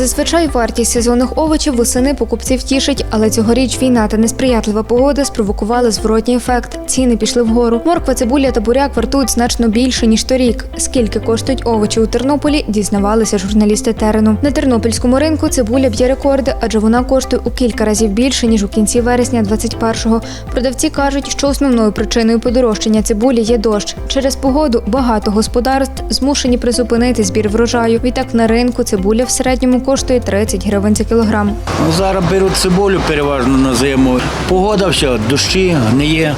Зазвичай вартість сезонних овочів восени покупців тішить, але цьогоріч війна та несприятлива погода спровокували зворотній ефект. Ціни пішли вгору. Морква, цибуля та буряк вартують значно більше ніж торік. Скільки коштують овочі у Тернополі, дізнавалися журналісти терену. На тернопільському ринку цибуля б'є рекорди, адже вона коштує у кілька разів більше ніж у кінці вересня 21-го. Продавці кажуть, що основною причиною подорожчання цибулі є дощ. Через погоду багато господарств змушені призупинити збір врожаю. Відтак на ринку цибуля в середньому коштує 30 гривень за кілограм. Ну, Зараз беруть цибулю переважно на зиму. Погода все, дощі, гниє,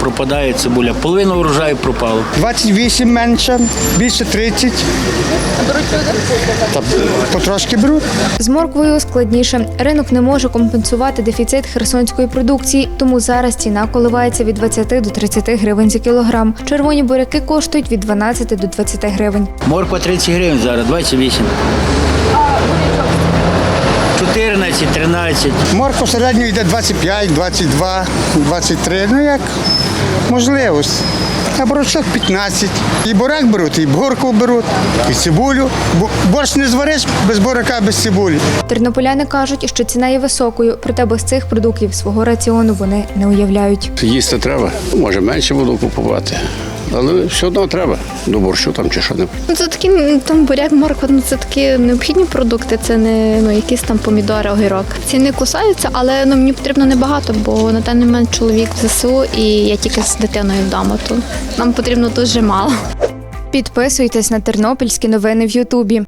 пропадає цибуля. Половина врожаю пропало. 28 менше, більше 30. Беруть люди? Потрошки беруть. З морквою складніше. Ринок не може компенсувати дефіцит херсонської продукції, тому зараз ціна коливається від 20 до 30 гривень за кілограм. Червоні буряки коштують від 12 до 20 гривень. Морква 30 гривень зараз, 28. 14, 13. Морква в середньому йде 25, 22, 23. Ну як можливість. А борочок 15. І бурак беруть, і горку беруть, і цибулю. Бо борщ не звариш без бурака, без цибулі. Тернополяни кажуть, що ціна є високою, проте без цих продуктів свого раціону вони не уявляють. Їсти треба. Може менше буду купувати. Але все одно треба. До борщу там чи що не. Ну, це такі там буряк, морква, ну це такі необхідні продукти, це не ну якісь там помідори, огірок. Ціни кусаються, але ну мені потрібно небагато, бо на даний момент чоловік в ЗСУ і я тільки з дитиною вдома. То нам потрібно дуже мало. Підписуйтесь на тернопільські новини в Ютубі.